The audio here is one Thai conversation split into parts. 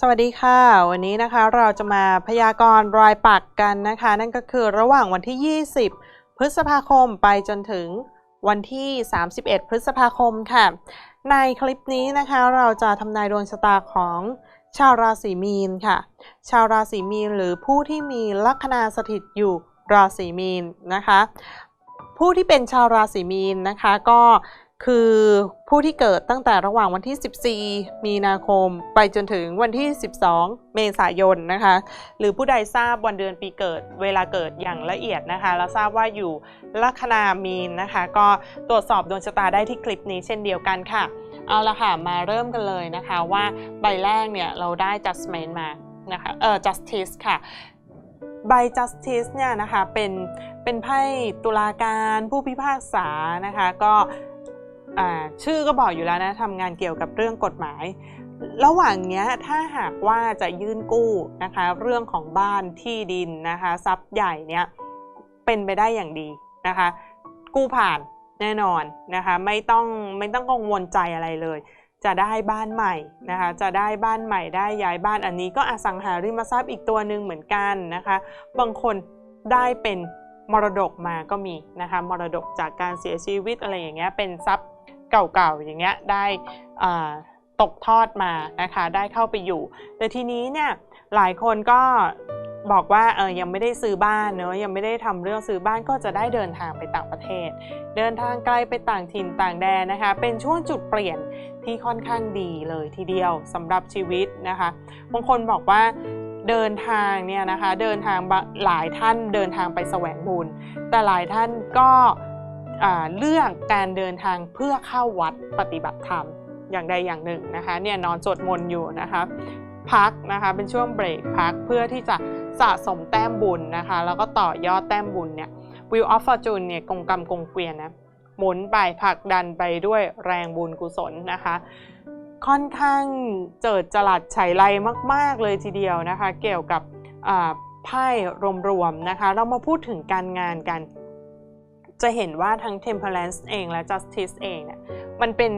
สวัสดีค่ะ วันนี้นะคะเราจะมาพยากรณ์รายปักกันนะคะ นั่นก็คือระหว่างวันที่ 20 พฤษภาคมไปจนถึงวันที่ 31 พฤษภาคมค่ะ ในคลิปนี้นะคะเราจะทำนายดวงชะตาของชาวราศีมีนค่ะ ชาวราศีมีนหรือผู้ที่มีลัคนาสถิตอยู่ราศีมีนนะคะ ผู้ที่เป็นชาวราศีมีนนะคะก็ คือผู้ที่เกิดตั้งแต่ระหว่างวันที่ 14 มีนาคม ไปจนถึงวันที่ 12 เมษายนนะคะ หรือผู้ใดทราบวันเดือนปีเกิดเวลาเกิดอย่างละเอียดนะคะ แล้วทราบว่าอยู่ลัคนามีนนะคะ ก็ตรวจสอบดวงชะตาได้ที่คลิปนี้เช่นเดียวกันค่ะ เอาละค่ะ มาเริ่มกันเลยนะคะว่าใบแรกเนี่ยเราได้ judgment มานะคะเออ justice ค่ะใบ justice เนี่ยนะคะเป็นเป็นไพ่ตุลาการผู้พิพากษานะคะ ก็ ชื่อก็บอกอยู่แล้วนะทำงานเกี่ยวกับเรื่องกฎหมาย ระหว่างนี้ถ้าหากว่าจะยื่นกู้นะคะเรื่องของบ้านที่ดินนะคะทรัพย์ใหญ่เนี่ยเป็นไปได้อย่างดีนะคะ กู้ผ่านแน่นอนนะคะไม่ต้องไม่ต้องกังวลใจอะไรเลย จะได้บ้านใหม่นะคะจะได้บ้านใหม่ได้ย้ายบ้านอันนี้ก็อสังหาริมทรัพย์อีกตัวหนึ่งเหมือนกันนะคะบางคนได้เป็นมรดกมาก็มีนะคะมรดกจากการเสียชีวิตอะไรอย่างเงี้ยเป็นทรัพย์ เก่าๆอย่างเงี้ยได้ตกทอดมานะคะได้เข้าไปอยู่ แต่ทีนี้เนี่ยหลายคนก็บอกว่าเออยังไม่ได้ซื้อบ้านเนอะยังไม่ได้ทำเรื่องซื้อบ้านก็จะได้เดินทางไปต่างประเทศ เดินทางไกลไปต่างถิ่นต่างแดนนะคะ เป็นช่วงจุดเปลี่ยนที่ค่อนข้างดีเลยทีเดียวสำหรับชีวิตนะคะบางคนบอกว่าเดินทางเนี่ยนะคะเดินทางหลายท่านเดินทางไปแสวงบุญแต่หลายท่านก็ เลือกการเดินทางเพื่อเข้าวัดปฏิบัติธรรมอย่างใดอย่างหนึ่งนะคะเนี่ยนอนสวดมนต์อยู่นะคะพักนะคะเป็นช่วงเบรกพักเพื่อที่จะสะสมแต้มบุญนะคะแล้วก็ต่อยอดแต้มบุญเนี่ย Wheel of Fortune เนี่ยกงกรรมกงเกวียนนะหมุนไปผลักดันไปด้วยแรงบุญกุศลนะคะ ค่อนข้างเจิดจรัสไฉไลมาก ๆ เลยทีเดียวนะคะ เกี่ยวกับอ่าไพ่รวมๆนะคะ เรามาพูดถึงการงานกัน จะเห็นว่าทั้ง Temperance เองและ Justice เองเนี่ยมันเป็น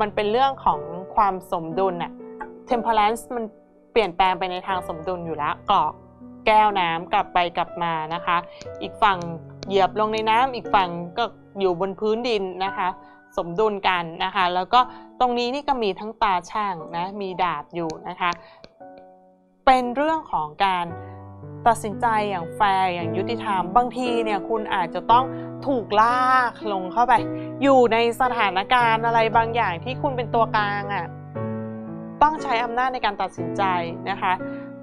มันเป็นเรื่องของความสมดุลน่ะ Temperance มันเปลี่ยนแปลงไปในทางสมดุลอยู่แล้วกรอกแก้วน้ำกลับไปกลับมานะคะ อีกฝั่งเหยียบลงในน้ำอีกฝั่งก็อยู่บนพื้นดินนะคะ สมดุลกันนะคะ แล้วก็ตรงนี้นี่ก็มีทั้งตาช่างนะมีดาบอยู่นะคะ เป็นเรื่องของการ ตัดสินใจอย่างแฟร์อย่างยุติธรรม บางทีเนี่ยคุณอาจจะต้องถูกลากลงเข้าไป อยู่ในสถานการณ์อะไรบางอย่างที่คุณเป็นตัวกลางอะ่ะต้องใช้อำนาจในการตัดสินใจนะคะ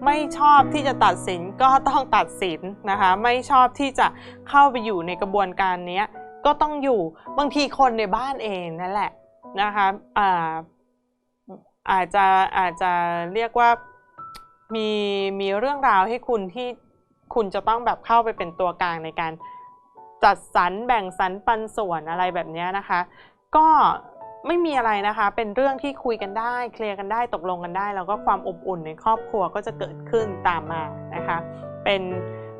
ไม่ชอบที่จะตัดสินก็ต้องตัดสินนะคะ ไม่ชอบที่จะเข้าไปอยู่ในกระบวนการนี้ก็ต้องอยู่บางทีคนในบ้านเองนั่นแหละนะคะอาอาจจะอาจจะเรียกว่า มีมีเรื่องราวให้คุณที่คุณจะต้องแบบเข้าไปเป็นตัวกลางในการจัดสรรแบ่งสรรปันส่วนอะไรแบบนี้นะคะ ก็ไม่มีอะไรนะคะ เป็นเรื่องที่คุยกันได้ เคลียร์กันได้ตกลงกันได้ แล้วก็ความอบอุ่นในครอบครัวก็จะเกิดขึ้นตามมานะคะ เป็น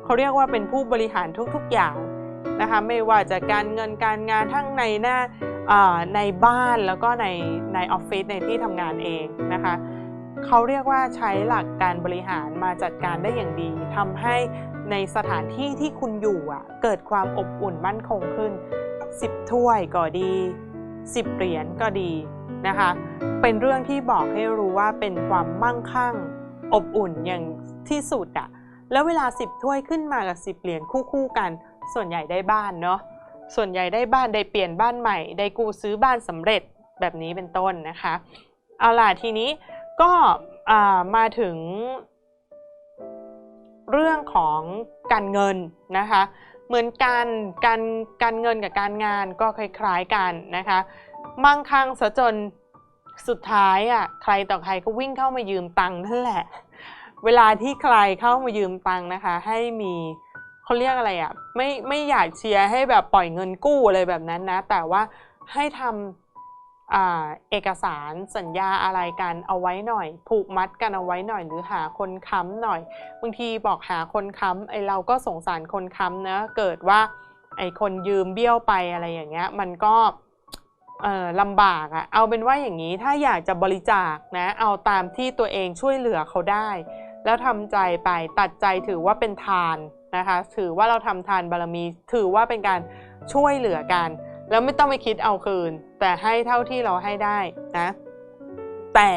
เขาเรียกว่าเป็นผู้บริหารทุกๆอย่างนะคะ ไม่ว่าจะการเงินการงานทั้งในหน้าในบ้านแล้วก็ในในออฟฟิศในที่ทำงานเองนะคะ เขาเรียกว่าใช้หลักการบริหารมาจัดการได้อย่างดีทำให้ในสถานที่ที่คุณอยู่อะเกิดความอบอุ่นมั่นคงขึ้น 10 ถ้วยก็ดี 10 เหรียญก็ดีนะคะ เป็นเรื่องที่บอกให้รู้ว่าเป็นความมั่งคั่งอบอุ่นอย่างที่สุดอะแล้วเวลา 10 ถ้วยขึ้นมากับ 10 เหรียญคู่ๆกัน ส่วนใหญ่ได้บ้านเนาะส่วนใหญ่ได้บ้านได้เปลี่ยนบ้านใหม่ ได้กู้ซื้อบ้านสำเร็จแบบนี้เป็นต้นนะคะ เอาล่ะทีนี้ ก็มาถึงเรื่องของการเงินนะคะ เหมือนกันการการเงินกับการงานก็คล้ายๆกันนะคะ มั่งคั่งซะจนสุดท้ายอะใครต่อใครก็วิ่งเข้ามายืมตังค์นั่นแหละ เวลาที่ใครเข้ามายืมตังค์นะคะ ให้มีเขาเรียกอะไรอะไม่ไม่อยากเชียร์ให้แบบปล่อยเงินกู้อะไรแบบนั้นนะ แต่ว่าให้ทำอ่า เอกสารสัญญาอะไรกันเอาไว้หน่อย ผูกมัดกันเอาไว้หน่อย หรือหาคนค้ำหน่อยบางทีบอกหาคนค้ำไอเราก็สงสารคนค้ำนะเกิดว่าไอคนยืมเบี้ยวไปอะไรอย่างเงี้ยมันก็ลำบากอะเอาเป็นว่าอย่างนี้ถ้าอยากจะบริจาคนะเอาตามที่ตัวเองช่วยเหลือเขาได้ แล้วทำใจไปตัดใจถือว่าเป็นทานนะคะถือว่าเราทำทานบารมี ถือว่าเป็นการช่วยเหลือกัน แล้วไม่ต้องไปคิดเอาคืน แต่ให้เท่าที่เราให้ได้นะ แต่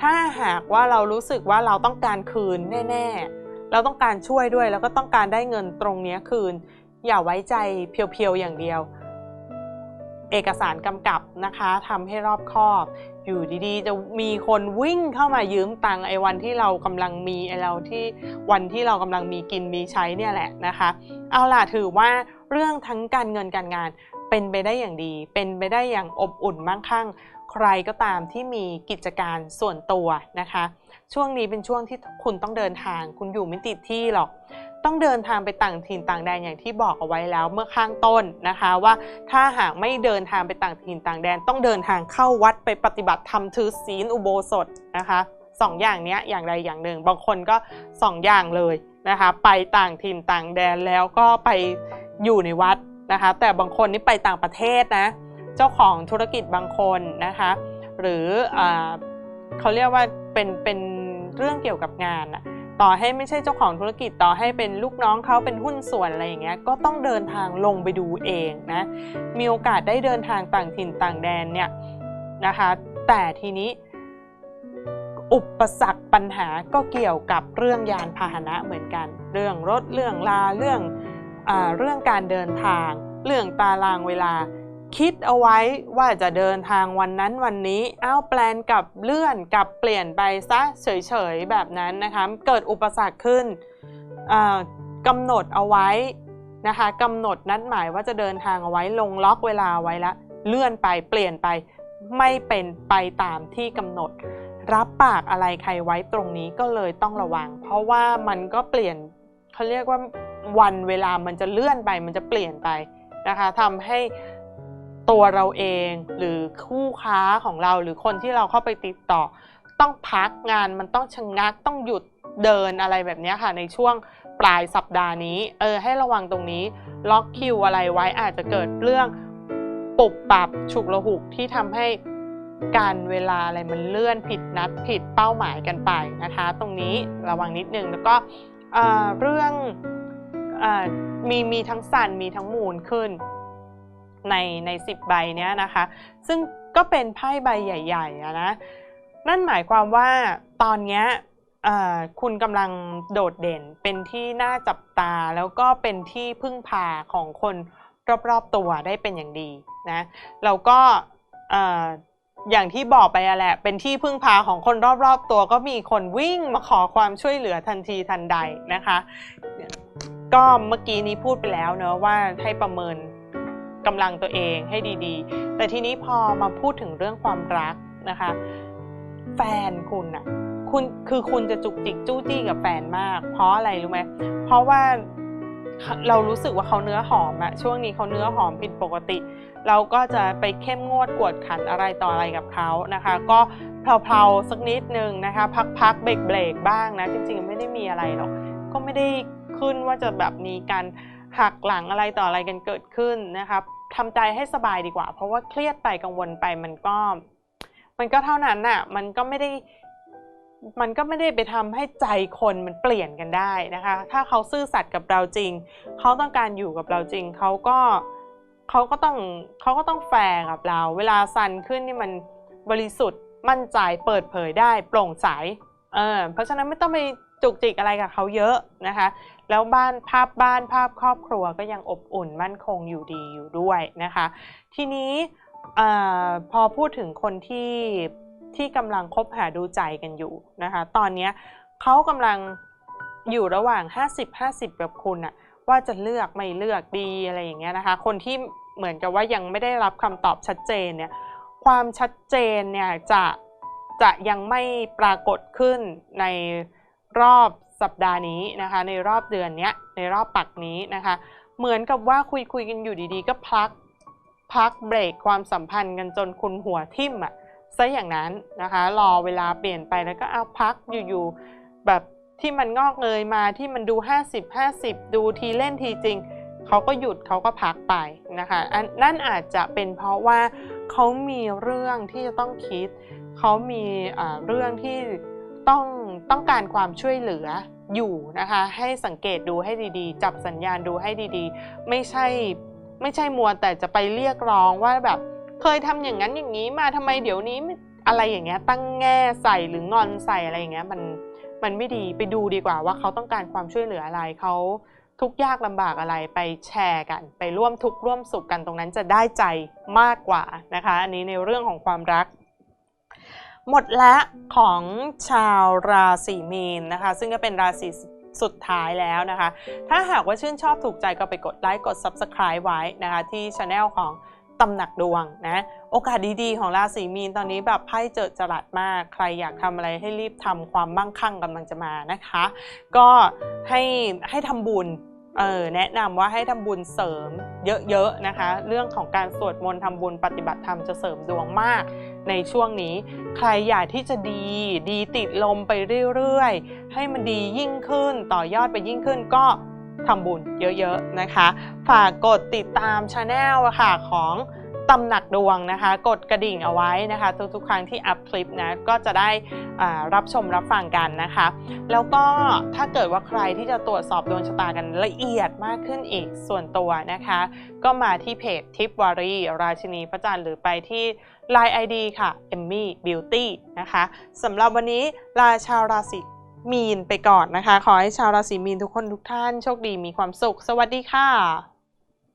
ถ้าหากว่าเรารู้สึกว่าเราต้องการคืนแน่ ๆ เราต้องการช่วยด้วย แล้วก็ต้องการได้เงินตรงนี้คืน อย่าไว้ใจเพียวๆอย่างเดียว เอกสารกำกับนะคะทำให้รอบคอบอยู่ดีๆ จะมีคนวิ่งเข้ามายืมตังไอ้วันที่เรากำลังมีไอ้เราที่วันที่เรากำลังมีกินมีใช้เนี่ยแหละนะคะ เอาล่ะถือว่าเรื่องทั้งการเงินการงาน เป็นไปได้อย่างดี เป็นไปได้อย่างอบอุ่นมั่งคั่ง ใครก็ตามที่มีกิจการส่วนตัวนะคะ ช่วงนี้เป็นช่วงที่คุณต้องเดินทาง คุณอยู่ไม่ติดที่หรอก ต้องเดินทางไปต่างถิ่นต่างแดนอย่างที่บอกเอาไว้แล้วเมื่อข้างต้นนะคะว่าถ้าหากไม่เดินทางไปต่างถิ่นต่างแดน ต้องเดินทางเข้าวัดไปปฏิบัติธรรมถือศีลอุโบสถนะคะสองอย่างนี้อย่างใดอย่างหนึ่ง บางคนก็สองอย่างเลยนะคะ ไปต่างถิ่นต่างแดนแล้วก็ไปอยู่ในวัด นะคะ แต่บางคนนี่ไปต่างประเทศนะ เจ้าของธุรกิจบางคนนะคะ หรืออเขาเรียกว่าเป็นเป็นเรื่องเกี่ยวกับงานอะต่อให้ไม่ใช่เจ้าของธุรกิจต่อให้เป็นลูกน้องเขาเป็นหุ้นส่วนอะไรอย่างเงี้ยก็ต้องเดินทางลงไปดูเองนะมีโอกาสได้เดินทางต่างถิ่นต่างแดนเนี่ยนะคะแต่ทีนี้ อุปสรรคปัญหาก็เกี่ยวกับเรื่องยานพาหนะเหมือนกัน เรื่องรถเรื่องลาเรื่อง เรื่องการเดินทาง เรื่องตารางเวลา คิดเอาไว้ว่าจะเดินทางวันนั้นวันนี้เอ้าแปลนกับเลื่อนกับเปลี่ยนไปซะเฉยๆแบบนั้นนะคะเกิดอุปสรรคขึ้นกำหนดเอาไว้นะคะกำหนดนัดหมายว่าจะเดินทางเอาไว้ลงล็อกเวลาไว้ละเลื่อนไปเปลี่ยนไปไม่เป็นไปตามที่กำหนด รับปากอะไรใครไว้ตรงนี้ก็เลยต้องระวัง เพราะว่ามันก็เปลี่ยนเขาเรียกว่า วันเวลามันจะเลื่อนไปมันจะเปลี่ยนไปนะคะทำให้ตัวเราเองหรือคู่ค้าของเราหรือคนที่เราเข้าไปติดต่อ ต้องพักงานมันต้องชะงงักต้องหยุดเดินอะไรแบบนี้ค่ะในช่วงปลายสัปดาห์นี้เออให้ระวังตรงนี้ล็อกคิวอะไรไว้อาจจะเกิดเรื่องปุบปับฉุกละหุกที่ทำให้การเวลาอะไรมันเลื่อนผิดนัดผิดเป้าหมายกันไปนะคะ ตรงนี้ระวังนิดนึงแล้วก็เเรื่อง มีมีทั้งสันมีทั้งมูลขึ้น ในในสิบใบเนี้ยนะคะ ซึ่งก็เป็นไพ่ใบใหญ่ๆอะนะนั่นหมายความว่าตอนเนี้ยคุณกำลังโดดเด่นเป็นที่น่าจับตาแล้วก็เป็นที่พึ่งพาของคนรอบๆตัวได้เป็นอย่างดีนะแล้วก็อออย่างที่บอกไปอะแหละเป็นที่พึ่งพาของคนรอบๆตัวก็มีคนวิ่งมาขอความช่วยเหลือทันทีทันใดนะคะ ก็เมื่อกี้นี้พูดไปแล้วเนอะว่าให้ประเมินกำลังตัวเองให้ดีๆ แต่ทีนี้พอมาพูดถึงเรื่องความรักนะคะ แฟนคุณอะคุณคือคุณจะจุกจิกจู้จี้กับแฟนมาก เพราะอะไรรู้ไหมเพราะว่าเรารู้สึกว่าเขาเนื้อหอมอะช่วงนี้เขาเนื้อหอมผิดปกติ เราก็จะไปเข้มงวดกวดขันอะไรต่ออะไรกับเขานะคะ ก็เพลาๆสักนิดนึงนะคะ พักๆเบรกเบรกๆบ้างนะ จริงๆไม่ได้มีอะไรหรอกก็ไม่ได้ ขึ้นว่าจะแบบมีการหักหลังอะไรต่ออะไรกันเกิดขึ้นนะคะทำใจให้สบายดีกว่า เพราะว่าเครียดไปกังวลไปมันก็ มันก็เท่านั้นน่ะมันก็ไม่ได้มันก็ไม่ได้ไปทำให้ใจคนมันเปลี่ยนกันได้นะคะ ถ้าเขาซื่อสัตย์กับเราจริง เขาต้องการอยู่กับเราจริง เขาก็เขาก็ต้องเขาก็ต้องแฟร์กับเรา เวลาซันขึ้นนี่มันบริสุทธิ์มั่นใจเปิดเผยได้โปร่งใส เออเพราะฉะนั้นไม่ต้องไปจุกจิกอะไรกับเขาเยอะนะคะ แล้วบ้านภาพบ้านภาพครอบครัวก็ยังอบอุ่นมั่นคงอยู่ดีอยู่ด้วยนะคะ ทีนี้อพอพูดถึงคนที่ที่กำลังคบหาดูใจกันอยู่นะคะ ตอนนี้เขากำลังอยู่ระหว่าง 50-50กับคุณอะว่าจะเลือกไม่เลือกดีอะไรอย่างเงี้ยนะคะ คนที่เหมือนกับว่ายังไม่ได้รับคำตอบชัดเจนเนี่ยความชัดเจนเนี่ยจะจะยังไม่ปรากฏขึ้นในรอบ สัปดาห์นี้นะคะ ในรอบเดือนนี้ในรอบปักนี้นะคะ เหมือนกับว่าคุยคุยกันอยู่ดีๆ ก็พักพักเบรกความสัมพันธ์กันจนคุณหัวทิ่มอะซะอย่างนั้นนะคะ รอเวลาเปลี่ยนไปแล้วก็เอาพักอยู่ๆแบบที่มันงอกเงยมาที่มันดู 50 50 ดูทีเล่นทีจริง เขาก็หยุดเขาก็พักไปนะคะนนั่นอาจจะเป็นเพราะว่าเขามีเรื่องที่จะต้องคิด เขามีเรื่องที่ ต้องต้องการความช่วยเหลืออยู่นะคะ ให้สังเกตดูให้ดีๆ จับสัญญาณดูให้ดีๆ ไม่ใช่ไม่ใช่มัวแต่จะไปเรียกร้องว่าแบบเคยทำอย่างนั้นอย่างนี้มาทำไมเดี๋ยวนี้ไม่อะไรอย่างเงี้ยตั้งแง่ใส่หรืองอนใส่อะไรอย่างเงี้ยมันมันไม่ดีไปดูดีกว่าว่าเขาต้องการความช่วยเหลืออะไรเขาทุกข์ยากลำบากอะไรไปแชร์กัน ไปร่วมทุกข์ร่วมสุขกันตรงนั้นจะได้ใจมากกว่านะคะ อันนี้ในเรื่องของความรัก หมดละของชาวราศีมีนนะคะ ซึ่งก็เป็นราศีสุดท้ายแล้วนะคะ ถ้าหากว่าชื่นชอบถูกใจก็ไปกดไลค์กด Subscribe ไว้นะคะ ที่ช anel ของตำหนักดวงนะ โอกาสดีๆ ของราศีมีนตอนนี้แบบไพ่เจอจรัสมาก ใครอยากทำอะไรให้รีบทำความมั่งคั่งกำลังจะมานะคะ ก็ให้ให้ทำบุญ เออแนะนำว่าให้ทำบุญเสริมเยอะๆนะคะ เรื่องของการสวดมนต์ทำบุญปฏิบัติธรรมจะเสริมดวงมาก ในช่วงนี้ ใครอยากที่จะดี ดีติดลมไปเรื่อยๆ ให้มันดียิ่งขึ้นต่อยอดไปยิ่งขึ้นก็ทำบุญเยอะๆนะคะ ฝากกดติดตามช anel ค่ะของ ตำหนักดวงนะคะ กดกระดิ่งเอาไว้นะคะ ทุกๆ ครั้งที่อัพคลิปนะก็จะได้รับชมรับฟังกันนะคะ แล้วก็ถ้าเกิดว่าใครที่จะตรวจสอบดวงชะตากันละเอียดมากขึ้นอีกส่วนตัวนะคะ ก็มาที่เพจทิปวารีราชินีพระจันทร์หรือไปที่ Line ID ค่ะ Emmy Beauty นะคะสำหรับวันนี้ลาชาวราศีมีนไปก่อนนะคะ ขอให้ชาวราศีมีนทุกคนทุกท่านโชคดีมีความสุข สวัสดีค่ะ